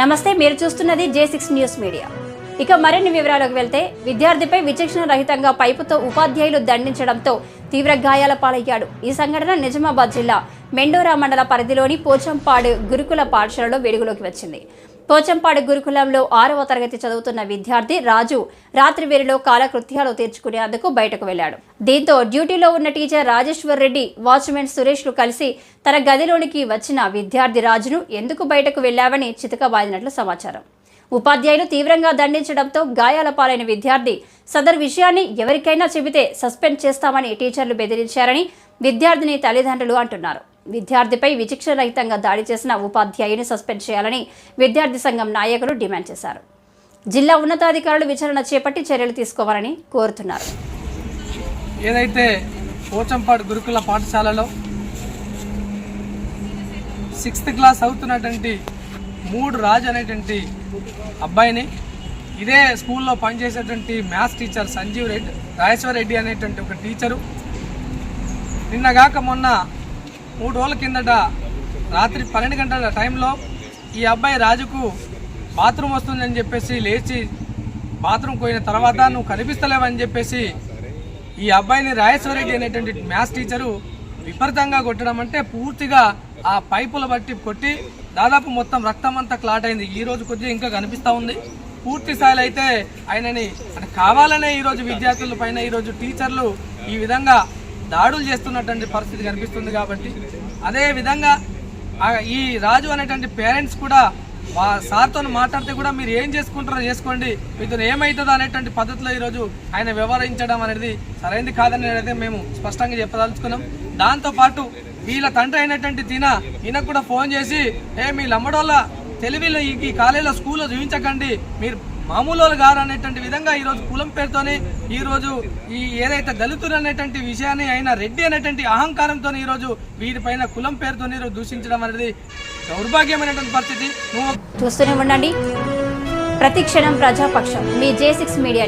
నమస్తే మీరు చూస్తున్నది జే సిక్స్ న్యూస్ మీడియా ఇక మరిన్ని వివరాలకు వెళ్తే విద్యార్థిపై విచక్షణ రహితంగా పైపుతో ఉపాధ్యాయులు దండించడంతో తీవ్ర గాయాల పాలయ్యాడు. ఈ సంఘటన నిజామాబాద్ జిల్లా మెండోరా మండల పరిధిలోని పోచంపాడు గురుకుల పాఠశాలలో వెలుగులోకి వచ్చింది. పోచంపాడు గురుకులంలో ఆరవ తరగతి చదువుతున్న విద్యార్థి రాజు రాత్రి వేళలో కాలకృత్యాలు తీర్చుకునేందుకు బయటకు వెళ్ళాడు దీంతో డ్యూటీలో ఉన్న టీచర్ రాజేశ్వర్ రెడ్డి వాచ్మెన్ సురేష్లు కలిసి తన గదిలోనికి వచ్చిన విద్యార్థి రాజును ఎందుకు బయటకు వెళ్ళావని చితకబాదినట్లు సమాచారం. ఉపాధ్యాయులు తీవ్రంగా దండించడంతో గాయాల పాలైన విద్యార్థి సదర్ విషయాన్ని ఎవరికైనా చెబితే సస్పెండ్ చేస్తామని టీచర్లు బెదిరించారని విద్యార్థిని తల్లిదండ్రులు అంటున్నారు. విద్యార్థిపై విచక్షణరహితంగా దాడి చేసిన ఉపాధ్యాయుని సస్పెండ్ చేయాలని విద్యార్థి సంఘం నాయకులు డిమాండ్ చేశారు. జిల్లా ఉన్నతాధికారులు విచారణ చేపట్టి చర్యలు తీసుకోవాలని కోరుతున్నారు. ఏదైతే పోచంపాడు గురుకుల పాఠశాలలో సిక్స్త్ క్లాస్ అవుతున్నటువంటి మూడు రాజు అనేటువంటి అబ్బాయిని ఇదే స్కూల్లో పనిచేసేటువంటి మ్యాథ్స్ టీచర్ సంజీవ్ రెడ్డి రాజేశ్వర్ రెడ్డి అనేటువంటి ఒక టీచరు. నిన్నగాక మొన్న మూడు రోజుల కిందట రాత్రి పన్నెండు గంటల టైంలో ఈ అబ్బాయి రాజుకు బాత్రూమ్ వస్తుందని చెప్పేసి లేచి బాత్రూమ్ పోయిన తర్వాత నువ్వు కనిపిస్తలేవని చెప్పేసి ఈ అబ్బాయిని రాజేశ్వరరెడ్డి అనేటువంటి మ్యాథ్స్ టీచరు విపరీతంగా కొట్టడం అంటే పూర్తిగా ఆ పైపులు బట్టి కొట్టి దాదాపు మొత్తం రక్తం అంతా క్లాట్ అయింది. ఈ రోజు కొద్దిగా ఇంకా కనిపిస్తూ ఉంది. పూర్తి స్థాయిలో అయితే ఆయనని అంటే కావాలనే ఈరోజు విద్యార్థుల పైన ఈరోజు టీచర్లు ఈ విధంగా దాడులు చేస్తున్నటువంటి పరిస్థితి కనిపిస్తుంది కాబట్టి అదే విధంగా ఈ రాజు అనేటువంటి పేరెంట్స్ కూడా మా సార్తో మాట్లాడితే కూడా మీరు ఏం చేసుకుంటారో చేసుకోండి మీతో ఏమవుతుందో అనేటువంటి పద్ధతిలో ఈరోజు ఆయన వ్యవహరించడం అనేది సరైనది కాదని అయితే మేము స్పష్టంగా చెప్పదలుచుకున్నాం. దాంతోపాటు వీళ్ళ తండ్రి అయినటువంటి తిన ఈయనకు కూడా ఫోన్ చేసి ఏ మీ లమ్మడోళ్ళ తెలివిలో ఈ ఈ కాలేజీలో స్కూల్లో చూపించకండి మీరు మామూలు గారు అనేటువంటి విధంగా ఈరోజు కులం పేరుతోనే ఈరోజు ఈ ఏదైతే దళితులు అనేటువంటి విషయాన్ని ఆయన రెడ్డి అనేటువంటి అహంకారంతో ఈరోజు వీరిపైన కులం పేరుతో ఈరోజు దూషించడం అనేది దౌర్భాగ్యమైనటువంటి పరిస్థితి. చూస్తూనే ఉండండి. ప్రతి క్షణం ప్రజాపక్షం. మీ జే సిక్స్ మీడియా